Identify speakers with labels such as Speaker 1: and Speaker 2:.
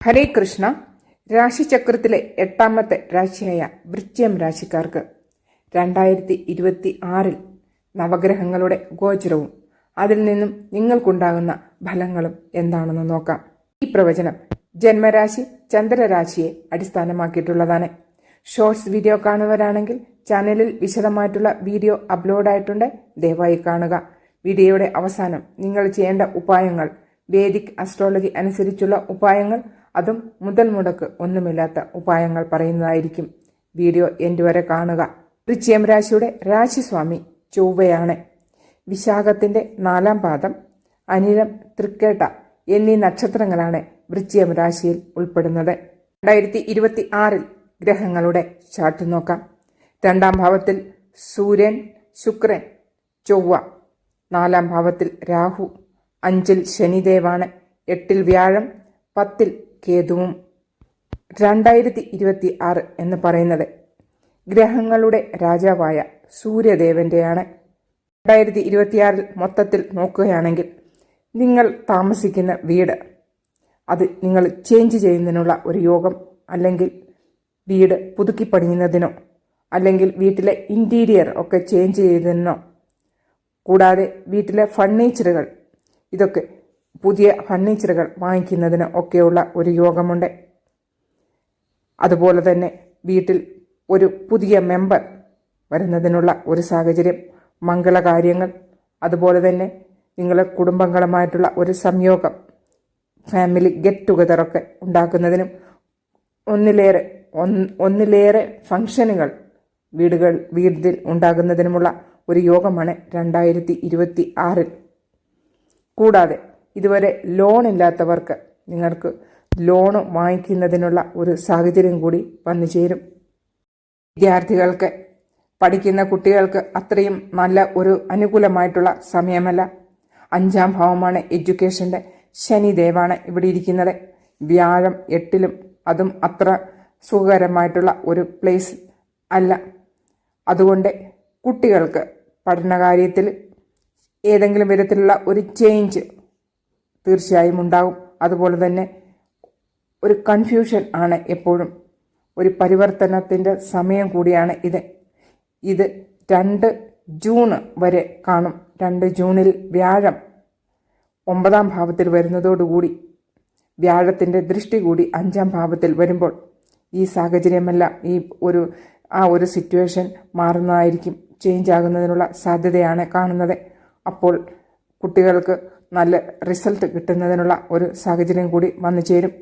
Speaker 1: ഹരേ കൃഷ്ണ. രാശിചക്രത്തിലെ എട്ടാമത്തെ രാശിയായ വൃശ്ചികം രാശിക്കാർക്ക് രണ്ടായിരത്തി ഇരുപത്തി ആറിൽ നവഗ്രഹങ്ങളുടെ ഗോചരവും അതിൽ നിന്നും നിങ്ങൾക്കുണ്ടാകുന്ന ഫലങ്ങളും എന്താണെന്ന് നോക്കാം. ഈ പ്രവചനം ജന്മരാശി ചന്ദ്രരാശിയെ അടിസ്ഥാനമാക്കിയിട്ടുള്ളതാണ്. ഷോർട്സ് വീഡിയോ കാണുന്നവരാണെങ്കിൽ ചാനലിൽ വിശദമായിട്ടുള്ള വീഡിയോ അപ്ലോഡായിട്ടുണ്ട്. ദയവായി കാണുക. വീഡിയോയുടെ അവസാനം നിങ്ങൾ ചെയ്യേണ്ട ഉപായങ്ങൾ വേദിക് അസ്ട്രോളജി അനുസരിച്ചുള്ള ഉപായങ്ങൾ അതും മുതൽ മുടക്ക് ഒന്നുമില്ലാത്ത ഉപായങ്ങൾ പറയുന്നതായിരിക്കും. വീഡിയോ എന്റെ വരെ കാണുക. വൃശ്ചികം രാശിയുടെ രാശിസ്വാമി ചൊവ്വയാണ്. വിശാഖത്തിന്റെ നാലാം പാദം അനിലം തൃക്കേട്ട എന്നീ നക്ഷത്രങ്ങളാണ് വൃശ്ചികം രാശിയിൽ ഉൾപ്പെടുന്നത്. രണ്ടായിരത്തി ഇരുപത്തി ആറിൽ ഗ്രഹങ്ങളുടെ ചാർട്ട് നോക്കാം. രണ്ടാം ഭാവത്തിൽ സൂര്യൻ ശുക്രൻ ചൊവ്വ. നാലാം ഭാവത്തിൽ രാഹു. അഞ്ചിൽ ശനിദേവാണ്. എട്ടിൽ വ്യാഴം. പത്തിൽ കേതുവും രണ്ടായിരത്തി ഇരുപത്തി ആറ് എന്ന് പറയുന്നത് ഗ്രഹങ്ങളുടെ രാജാവായ സൂര്യദേവന്റെയാണ്. രണ്ടായിരത്തി ഇരുപത്തിയാറിൽ മൊത്തത്തിൽ നോക്കുകയാണെങ്കിൽ നിങ്ങൾ താമസിക്കുന്ന വീട് അത് നിങ്ങൾ ചേഞ്ച് ചെയ്യുന്നതിനുള്ള ഒരു യോഗം അല്ലെങ്കിൽ വീട് പുതുക്കി പണിയുന്നതിനോ അല്ലെങ്കിൽ വീട്ടിലെ ഇന്റീരിയർ ഒക്കെ ചേഞ്ച് ചെയ്യുന്നതിനോ കൂടാതെ വീട്ടിലെ ഫർണിച്ചറുകൾ ഇതൊക്കെ പുതിയ ഫർണിച്ചറുകൾ വാങ്ങിക്കുന്നതിന് ഒക്കെയുള്ള ഒരു യോഗമുണ്ട്. അതുപോലെ തന്നെ വീട്ടിൽ ഒരു പുതിയ മെമ്പർ വരുന്നതിനുള്ള ഒരു സാഹചര്യം മംഗളകാര്യങ്ങൾ അതുപോലെ തന്നെ നിങ്ങളെ കുടുംബങ്ങളുമായിട്ടുള്ള ഒരു സംയോഗം ഫാമിലി ഗെറ്റ് ടുഗദറൊക്കെ ഉണ്ടാക്കുന്നതിനും ഒന്നിലേറെ ഒന്നിലേറെ ഫംഗ്ഷനുകൾ വീടുകൾ വീട്ടിൽ ഉണ്ടാകുന്നതിനുമുള്ള ഒരു യോഗമാണ് രണ്ടായിരത്തി ഇരുപത്തി ആറിൽ. കൂടാതെ ഇതുവരെ ലോൺ ഇല്ലാത്തവർക്ക് നിങ്ങൾക്ക് ലോണ് വാങ്ങിക്കുന്നതിനുള്ള ഒരു സാഹചര്യം കൂടി വന്നു ചേരും. വിദ്യാർത്ഥികൾക്ക് പഠിക്കുന്ന കുട്ടികൾക്ക് അത്രയും നല്ല ഒരു അനുകൂലമായിട്ടുള്ള സമയമല്ല. അഞ്ചാം ഭാവമാണ് എഡ്യൂക്കേഷന്റെ ശനിദേവാണ് ഇവിടെ ഇരിക്കുന്നത്. വ്യാഴം എട്ടിലും അതും അത്ര സുഖകരമായിട്ടുള്ള ഒരു പ്ലേസ് അല്ല. അതുകൊണ്ട് കുട്ടികൾക്ക് പഠനകാര്യത്തിൽ ഏതെങ്കിലും വിധത്തിലുള്ള ഒരു ചേഞ്ച് തീർച്ചയായും ഉണ്ടാകും അതുപോലെ തന്നെ ഒരു കൺഫ്യൂഷൻ ആണ് എപ്പോഴും. ഒരു പരിവർത്തനത്തിന്റെ സമയം കൂടിയാണ് ഇത്. ഇത് രണ്ട് ജൂൺ വരെ കാണും. രണ്ട് ജൂണിൽ വ്യാഴം ഒമ്പതാം ഭാവത്തിൽ വരുന്നതോടുകൂടി വ്യാഴത്തിന്റെ ദൃഷ്ടി കൂടി അഞ്ചാം ഭാവത്തിൽ വരുമ്പോൾ ഈ സാഹചര്യമെല്ലാം ഈ ഒരു ആ ഒരു സിറ്റുവേഷൻ മാറുന്നതായിരിക്കും. ചേഞ്ച് ആകുന്നതിനുള്ള സാധ്യതയാണ് കാണുന്നത്. അപ്പോൾ കുട്ടികൾക്ക് നല്ല റിസൾട്ട് കിട്ടുന്നതിനുള്ള ഒരു സാഹചര്യം കൂടി വന്നു ചേരും.